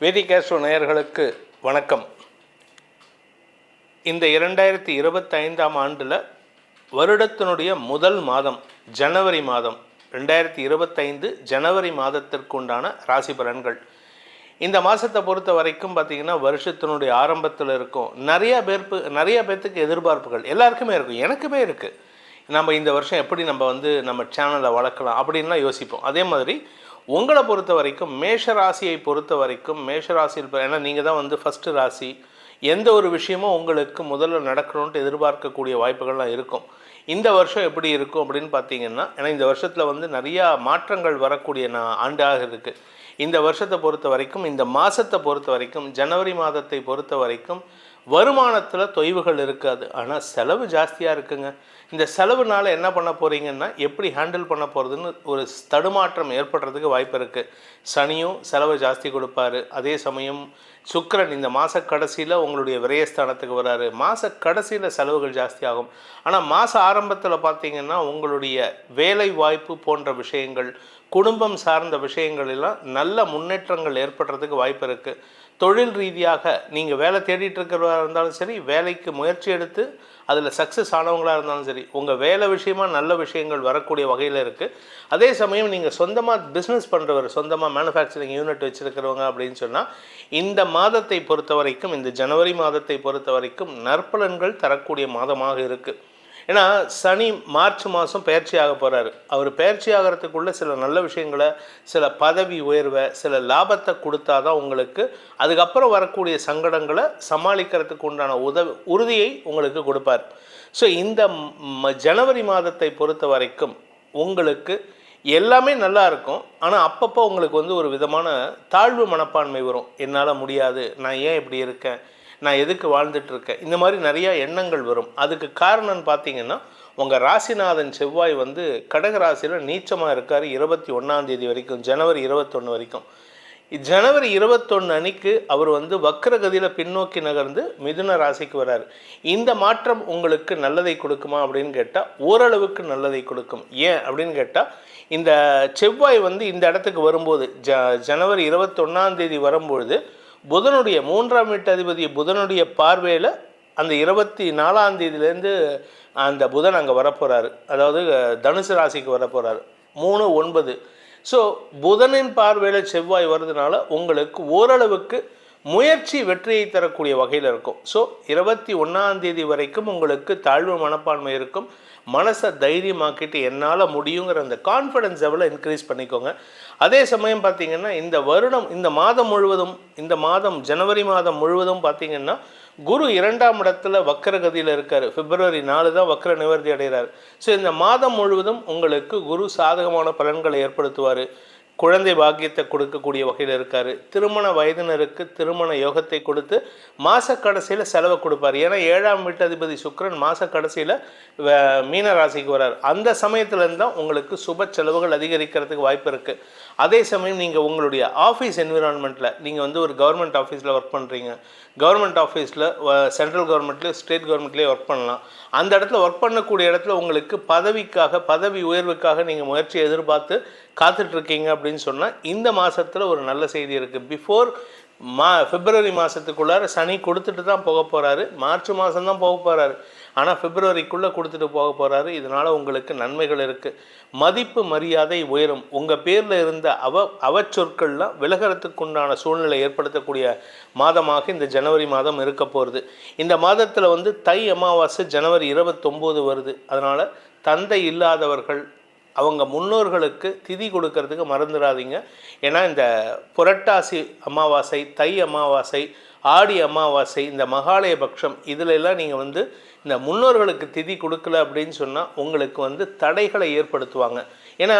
வேதிகேஸ்வ நேயர்களுக்கு வணக்கம். இந்த இரண்டாயிரத்தி இருபத்தைந்தாம் ஆண்டில் வருடத்தினுடைய முதல் மாதம் ஜனவரி மாதம் ரெண்டாயிரத்தி இருபத்தைந்து ஜனவரி மாதத்திற்குண்டான ராசி பலன்கள். இந்த மாதத்தை பொறுத்த வரைக்கும் பார்த்திங்கன்னா வருஷத்தினுடைய ஆரம்பத்தில் இருக்கும் நிறைய பேர்ப்பு நிறைய பேர்த்துக்கு எதிர்பார்ப்புகள் எல்லாருக்குமே இருக்கும் எனக்குமே இருக்குது நம்ம இந்த வருஷம் எப்படி நம்ம வந்து நம்ம சேனலை வளர்க்கலாம் அப்படின்லாம் யோசிப்போம். அதே மாதிரி உங்களை பொறுத்த வரைக்கும் மேஷ ராசியை பொறுத்த வரைக்கும் மேஷ ராசியில் ஏன்னா நீங்கள் தான் வந்து ஃபஸ்ட்டு ராசி. எந்த ஒரு விஷயமும் உங்களுக்கு முதல்ல நடக்கணும்ட்டு எதிர்பார்க்கக்கூடிய வாய்ப்புகள்லாம் இருக்கும். இந்த வருஷம் எப்படி இருக்கும் அப்படின்னு பார்த்தீங்கன்னா ஏன்னா இந்த வருஷத்தில் வந்து நிறையா மாற்றங்கள் வரக்கூடிய நான் ஆண்டாக இருக்குது இந்த வருஷத்தை பொறுத்த வரைக்கும் இந்த மாதத்தை பொறுத்த வரைக்கும் ஜனவரி மாதத்தை பொறுத்த வரைக்கும் வருமானத்தில் தொய்வுகள் இருக்காது. ஆனால் செலவு ஜாஸ்தியாக இருக்குங்க. இந்த செலவுனால் என்ன பண்ண போகிறீங்கன்னா எப்படி ஹேண்டில் பண்ண போகிறதுன்னு ஒரு தடுமாற்றம் ஏற்படுறதுக்கு வாய்ப்பு இருக்குது சனியும் செலவு ஜாஸ்தி கொடுப்பாரு. அதே சமயம் சுக்கரன் இந்த மாத கடைசியில் உங்களுடைய விரயஸ்தானத்துக்கு வராரு. மாத கடைசியில் செலவுகள் ஜாஸ்தி ஆகும். ஆனால் மாத ஆரம்பத்தில் பார்த்தீங்கன்னா உங்களுடைய வேலை வாய்ப்பு போன்ற விஷயங்கள் குடும்பம் சார்ந்த விஷயங்கள் எல்லாம் நல்ல முன்னேற்றங்கள் ஏற்படுறதுக்கு வாய்ப்பு இருக்குது தொழில் ரீதியாக நீங்கள் வேலை தேடிட்டு இருக்கிறவராக இருந்தாலும் சரி வேலைக்கு முயற்சி எடுத்து அதில் சக்ஸஸ் ஆனவங்களாக இருந்தாலும் சரி உங்கள் வேலை விஷயமா நல்ல விஷயங்கள் வரக்கூடிய வகையில் இருக்குது அதே சமயம் நீங்கள் சொந்தமாக பிஸ்னஸ் பண்ணுறவர் சொந்தமாக மேனுஃபேக்சரிங் யூனிட் வச்சுருக்கிறவங்க அப்படின்னு சொன்னால் இந்த மாதத்தை பொறுத்த வரைக்கும் இந்த ஜனவரி மாதத்தை பொறுத்த வரைக்கும் நற்பலன்கள் தரக்கூடிய மாதமாக இருக்குது ஏன்னா சனி மார்ச் மாதம் பயிற்சி ஆக போகிறாரு அவர் பயிற்சி ஆகிறதுக்குள்ளே சில நல்ல விஷயங்களை சில பதவி உயர்வை சில லாபத்தை கொடுத்தா தான் உங்களுக்கு அதுக்கப்புறம் வரக்கூடிய சங்கடங்களை சமாளிக்கிறதுக்கு உண்டான உதவி உறுதியை உங்களுக்கு கொடுப்பார். ஸோ இந்த ம- ஜனவரி மாதத்தை பொறுத்த வரைக்கும் உங்களுக்கு எல்லாமே நல்லா இருக்கும். ஆனால் அப்பப்போ உங்களுக்கு வந்து ஒரு விதமான தாழ்வு மனப்பான்மை வரும். என்னால் முடியாது. நான் ஏன் இப்படி இருக்கேன்? நான் எதுக்கு வாழ்ந்துட்டு இருக்கேன் இந்த மாதிரி நிறையா எண்ணங்கள் வரும். அதுக்கு காரணம்னு பார்த்தீங்கன்னா உங்கள் ராசிநாதன் செவ்வாய் வந்து கடக ராசியில் நீச்சமாக இருக்கார் இருபத்தி ஒன்றாந்தேதி வரைக்கும் ஜனவரி இருபத்தொன்று வரைக்கும். ஜனவரி இருபத்தொன்று அன்னைக்கு அவர் வந்து வக்கரகதியில் பின்னோக்கி நகர்ந்து மிதுன ராசிக்கு வராரு. இந்த மாற்றம் உங்களுக்கு நல்லதை கொடுக்குமா அப்படின்னு கேட்டால் ஓரளவுக்கு நல்லதை கொடுக்கும். ஏன் அப்படின்னு கேட்டால் இந்த செவ்வாய் வந்து இந்த இடத்துக்கு வரும்போது ஜ ஜனவரி இருபத்தொன்னாந்தேதி வரும்பொழுது புதனுடைய மூன்றாம் வீட்டு அதிபதி புதனுடைய பார்வையில் அந்த இருபத்தி நாலாம் தேதியிலேருந்து அந்த புதன் அங்கே வரப்போகிறாரு அதாவது தனுசு ராசிக்கு வரப்போகிறாரு மூணு ஒன்பது. ஸோ புதனின் பார்வையில் செவ்வாய் வர்றதுனால உங்களுக்கு ஓரளவுக்கு முயற்சி வெற்றியை தரக்கூடிய வகையில் இருக்கும். ஸோ இருபத்தி ஒன்றாம் தேதி வரைக்கும் உங்களுக்கு தாழ்வு மனப்பான்மை இருக்கும். மனசை தைரியமாக்கிட்டு என்னால் முடியுங்கிற அந்த கான்ஃபிடன்ஸ் லெவலை இன்க்ரீஸ் பண்ணிக்கோங்க. அதே சமயம் பார்த்தீங்கன்னா இந்த வருடம் இந்த மாதம் முழுவதும் இந்த மாதம் ஜனவரி மாதம் முழுவதும் பார்த்தீங்கன்னா குரு இரண்டாம் இடத்துல வக்கரகதியில் இருக்கார். பிப்ரவரி நாலு தான் வக்கர நிவர்த்தி அடைகிறார். ஸோ இந்த மாதம் முழுவதும் உங்களுக்கு குரு சாதகமான பலன்களை ஏற்படுத்துவார். குழந்தை பாக்கியத்தை கொடுக்கக்கூடிய வகையில் இருக்கார். திருமண வயதினருக்கு திருமண யோகத்தை கொடுத்து மாத கடைசியில் செலவை கொடுப்பார். ஏன்னா ஏழாம் வீட்டதிபதி சுக்கரன் மாத கடைசியில் மீன ராசிக்கு வரார். அந்த சமயத்துலேருந்து தான் உங்களுக்கு சுப செலவுகள் அதிகரிக்கிறதுக்கு வாய்ப்பு இருக்குது அதே சமயம் நீங்கள் உங்களுடைய ஆஃபீஸ் என்விரான்மெண்ட்டில் நீங்கள் வந்து ஒரு கவர்மெண்ட் ஆஃபீஸில் ஒர்க் பண்ணுறீங்க கவர்மெண்ட் ஆஃபீஸில் சென்ட்ரல் கவர்மெண்ட்லேயோ ஸ்டேட் கவர்மெண்ட்லேயோ ஒர்க் பண்ணலாம். அந்த இடத்துல ஒர்க் பண்ணக்கூடிய இடத்துல உங்களுக்கு பதவிக்காக பதவி உயர்வுக்காக நீங்கள் முயற்சி எதிர்பார்த்து காத்துட்ருக்கீங்க அப்படின்னு சொன்னால் இந்த மாதத்தில் ஒரு நல்ல செய்தி இருக்குது பிஃபோர் மா பிப்ரவரி மாதத்துக்குள்ளார சனி கொடுத்துட்டு தான் போக போகிறாரு மார்ச் மாதம் தான் போக போகிறாரு ஆனால் பிப்ரவரிக்குள்ளே கொடுத்துட்டு போக போகிறாரு இதனால் உங்களுக்கு நன்மைகள் இருக்குது மதிப்பு மரியாதை உயரும். உங்கள் பேரில் இருந்த அவ அவச்சொற்கள்லாம் விலகிறதுக்குண்டான சூழ்நிலை ஏற்படுத்தக்கூடிய மாதமாக இந்த ஜனவரி மாதம் இருக்க போகிறது இந்த மாதத்தில் வந்து தை அமாவாசை ஜனவரி இருபத்தொம்போது வருது. அதனால் தந்தை இல்லாதவர்கள் அவங்க முன்னோர்களுக்கு திதி கொடுக்கறதுக்கு மறந்துடாதீங்க. ஏன்னா இந்த புரட்டாசி அமாவாசை தை அமாவாசை ஆடி அமாவாசை இந்த மகாலய பட்சம் இதிலெல்லாம் நீங்கள் வந்து இந்த முன்னோர்களுக்கு திதி கொடுக்கல அப்படின்னு சொன்னால் உங்களுக்கு வந்து தடைகளை ஏற்படுத்துவாங்க. ஏன்னா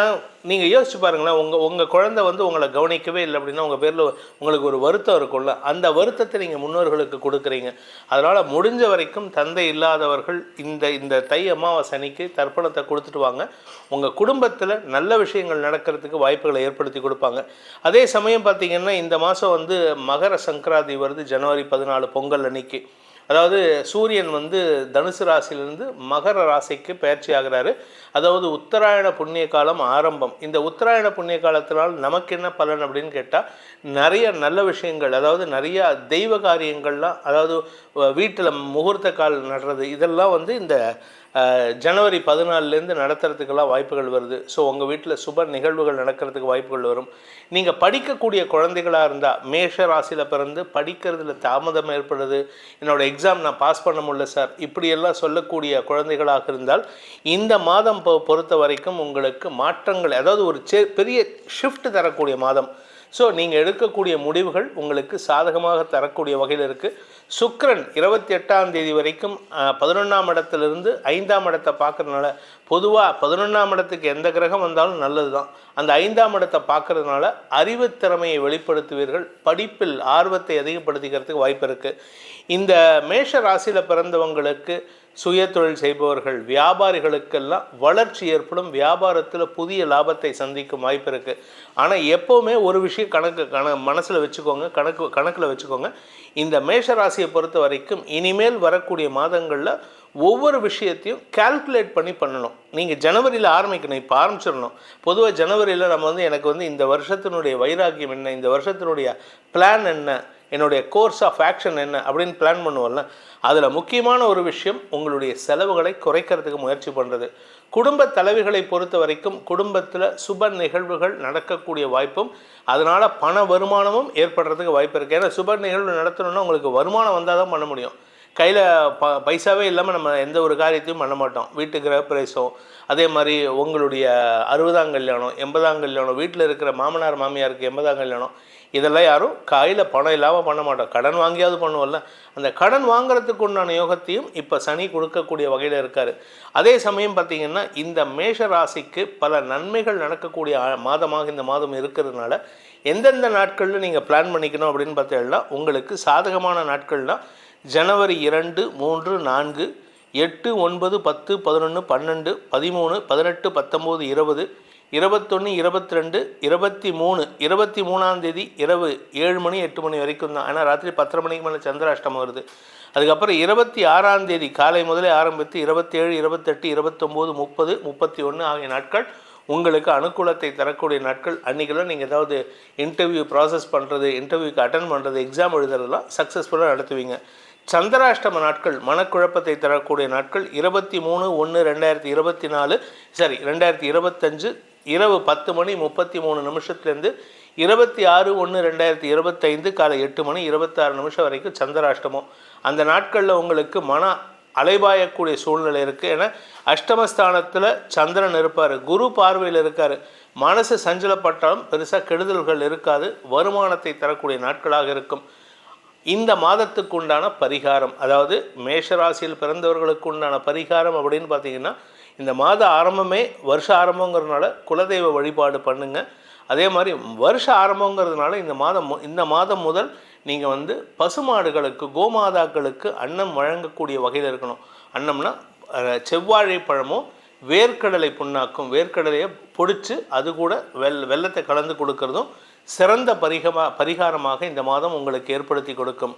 நீங்கள் யோசிச்சு பாருங்களேன் உங்கள் உங்கள் குழந்தை வந்து உங்களை கவனிக்கவே இல்லை அப்படின்னா உங்கள் பேரில் உங்களுக்கு ஒரு வருத்தம் இருக்கும்ல. அந்த வருத்தத்தை நீங்கள் முன்னோர்களுக்கு கொடுக்குறீங்க. அதனால் முடிஞ்ச வரைக்கும் தந்தை இல்லாதவர்கள் இந்த இந்த தை அமாவாசை அன்னைக்கு தர்ப்பணத்தை கொடுத்துட்டு வாங்க. உங்கள் குடும்பத்தில் நல்ல விஷயங்கள் நடக்கிறதுக்கு வாய்ப்புகளை ஏற்படுத்தி கொடுப்பாங்க. அதே சமயம் பார்த்தீங்கன்னா இந்த மாதம் வந்து மகர சங்கராந்தி வருது ஜனவரி பதினாலு பொங்கல் அன்னைக்கு. அதாவது சூரியன் வந்து தனுசு ராசியிலிருந்து மகர ராசிக்கு பயிற்சி ஆகிறாரு. அதாவது உத்தராயண புண்ணிய காலம் ஆரம்பம். இந்த உத்தராயண புண்ணிய காலத்தினால் நமக்கு என்ன பலன் அப்படின்னு கேட்டால் நிறைய நல்ல விஷயங்கள் அதாவது நிறைய தெய்வ காரியங்கள்லாம் அதாவது வீட்டில் முகூர்த்த கால் நடுறது இதெல்லாம் வந்து இந்த ஜனவரி பதினாலுலேருந்து நடத்துறதுக்கெல்லாம் வாய்ப்புகள் வருது. ஸோ உங்கள் வீட்டில் சுப நிகழ்வுகள் நடக்கிறதுக்கு வாய்ப்புகள் வரும். நீங்கள் படிக்கக்கூடிய குழந்தைகளாக இருந்தால் மேஷ ராசியில் பிறந்து படிக்கிறதுல தாமதம் ஏற்படுது. என்னோடய எக்ஸாம் நான் பாஸ் பண்ண முடியல சார் இப்படியெல்லாம் சொல்லக்கூடிய குழந்தைகளாக இருந்தால் இந்த மாதம் பொறுத்த வரைக்கும் உங்களுக்கு மாற்றங்கள் அதாவது ஒரு செ பெரிய ஷிஃப்ட் தரக்கூடிய மாதம். ஸோ நீங்கள் எடுக்கக்கூடிய முடிவுகள் உங்களுக்கு சாதகமாக தரக்கூடிய வகையில் இருக்குது சுக்ரன் இருபத்தி எட்டாம் தேதி வரைக்கும் பதினொன்றாம் இடத்துலேருந்து ஐந்தாம் இடத்தை பார்க்கறதுனால பொதுவாக பதினொன்றாம் இடத்துக்கு எந்த கிரகம் வந்தாலும் நல்லது தான் அந்த ஐந்தாம் இடத்தை பார்க்கறதுனால அறிவுத் திறமையை வெளிப்படுத்துவீர்கள். படிப்பில் ஆர்வத்தை அதிகப்படுத்திக்கிறதுக்கு வாய்ப்பு இருக்குது இந்த மேஷ ராசியில் பிறந்தவங்களுக்கு சுய தொழில் செய்பவர்கள் வியாபாரிகளுக்கெல்லாம் வளர்ச்சி ஏற்படும். வியாபாரத்தில் புதிய லாபத்தை சந்திக்கும் வாய்ப்பு இருக்குது ஆனால் எப்போவுமே ஒரு விஷயம் கணக்கு கண மனசில் வச்சுக்கோங்க. கணக்கு கணக்கில் வச்சுக்கோங்க. இந்த மேஷ ராசியை பொறுத்த வரைக்கும் இனிமேல் வரக்கூடிய மாதங்களில் ஒவ்வொரு விஷயத்தையும் கால்குலேட் பண்ணி பண்ணணும். நீங்கள் ஜனவரியில் ஆரம்பிக்கணும் இப்போ ஆரம்பிச்சிடணும். பொதுவாக ஜனவரியில் நம்ம வந்து எனக்கு வந்து இந்த வருஷத்தினுடைய வைராக்கியம் என்ன? இந்த வருஷத்தினுடைய பிளான் என்ன? என்னுடைய கோர்ஸ் ஆஃப் ஆக்ஷன் என்ன அப்படின்னு பிளான் பண்ணுவோம்ல அதில் முக்கியமான ஒரு விஷயம் உங்களுடைய செலவுகளை குறைக்கிறதுக்கு முயற்சி பண்ணுறது குடும்ப தலைவிகளை பொறுத்த வரைக்கும் குடும்பத்தில் சுப நிகழ்வுகள் நடக்கக்கூடிய வாய்ப்பும் அதனால் பண வருமானமும் ஏற்படுறதுக்கு வாய்ப்பு இருக்குது ஏன்னா சுப நிகழ்வு நடத்தணும்னா உங்களுக்கு வருமானம் வந்தால் தான் பண்ண முடியும். கையில் ப பைசாவே இல்லாமல் நம்ம எந்த ஒரு காரியத்தையும் பண்ண மாட்டோம். வீட்டு கிரகப்பிரவேசம் அதே மாதிரி உங்களுடைய அறுபதாம் கல்யாணம் எண்பதாம் கல்யாணம் வீட்டில் இருக்கிற மாமனார் மாமியாருக்கு எண்பதாம் கல்யாணம் இதெல்லாம் யாரும் கையில் பணம் இல்லாமல் பண்ண மாட்டோம். கடன் வாங்கியாவது பண்ணுவோம்ல. அந்த கடன் வாங்குறதுக்கு உண்டான யோகத்தையும் இப்போ சனி கொடுக்கக்கூடிய வகையில் இருக்கார். அதே சமயம் பார்த்திங்கன்னா இந்த மேஷ ராசிக்கு பல நன்மைகள் நடக்கக்கூடிய மாதமாக இந்த மாதம் இருக்கிறதுனால எந்தெந்த நாட்களில் நீங்கள் பிளான் பண்ணிக்கணும் அப்படின்னு பார்த்தீங்கன்னா உங்களுக்கு சாதகமான நாட்கள்னால் ஜனவரி இரண்டு மூன்று நான்கு எட்டு ஒன்பது பத்து பதினொன்று பன்னெண்டு பதிமூணு பதினெட்டு பத்தொம்போது இருபது இருபத்தொன்று இருபத்தி ரெண்டு இருபத்தி மூணு இருபத்தி மூணாம் தேதி இரவு ஏழு மணி எட்டு மணி வரைக்கும் தான். ஆனால் ராத்திரி பத்தரை மணிக்கு மேலே சந்திராஷ்டமம் வருது. அதுக்கப்புறம் இருபத்தி ஆறாம் தேதி காலை முதலே ஆரம்பித்து இருபத்தேழு இருபத்தெட்டு இருபத்தொம்போது முப்பது முப்பத்தி ஒன்று ஆகிய நாட்கள் உங்களுக்கு அனுகூலத்தை தரக்கூடிய நாட்கள். அன்றைக்கெல்லாம் நீங்கள் ஏதாவது இன்டர்வியூ ப்ராசஸ் பண்ணுறது இன்டர்வியூக்கு அட்டன் பண்ணுறது எக்ஸாம் எழுதுறதெல்லாம் சக்ஸஸ்ஃபுல்லாக நடத்துவீங்க. சந்திராஷ்டம நாட்கள் மனக்குழப்பத்தை தரக்கூடிய நாட்கள் இருபத்தி மூணு ஒன்று ரெண்டாயிரத்தி இருபத்தி நாலு சாரி ரெண்டாயிரத்தி இருபத்தஞ்சு இரவு பத்து மணி முப்பத்தி மூணு நிமிஷத்துலேருந்து இருபத்தி ஆறு ஒன்று ரெண்டாயிரத்தி இருபத்தைந்து காலை எட்டு மணி இருபத்தாறு நிமிஷம் வரைக்கும் சந்திராஷ்டமம். அந்த நாட்களில் உங்களுக்கு மன அலைபாயக்கூடிய சூழ்நிலை இருக்குது ஏன்னா அஷ்டமஸ்தானத்தில் சந்திரன் இருப்பார் குரு பார்வையில் இருக்கார். மனசு சஞ்சலப்பட்டாலும் பெருசாக கெடுதல்கள் இருக்காது. வருமானத்தை தரக்கூடிய நாட்களாக இருக்கும். இந்த மாதத்துக்கு உண்டான பரிகாரம் அதாவது மேஷராசியில் பிறந்தவர்களுக்கு உண்டான பரிகாரம் அப்படின்னு பார்த்தீங்கன்னா இந்த மாத ஆரம்பமே வருஷ ஆரம்பங்கிறதுனால குலதெய்வ வழிபாடு பண்ணுங்கள் அதே மாதிரி வருஷ ஆரம்பங்கிறதுனால இந்த மாதம் மு- இந்த மாதம் முதல் நீங்கள் வந்து பசுமாடுகளுக்கு கோமாதாக்களுக்கு அன்னம் வழங்கக்கூடிய வகையில் இருக்கணும். அன்னம்னா செவ்வாழை பழமும் வேர்க்கடலை புண்ணாக்கும் வேர்க்கடலையை பொடிச்சு அது கூட வெள் வெள்ளத்தை கலந்து கொடுக்கறதும் சிறந்த பரிகமா பரிகாரமாக இந்த மாதம் உங்களுக்கு ஏற்படுத்தி கொடுக்கும்.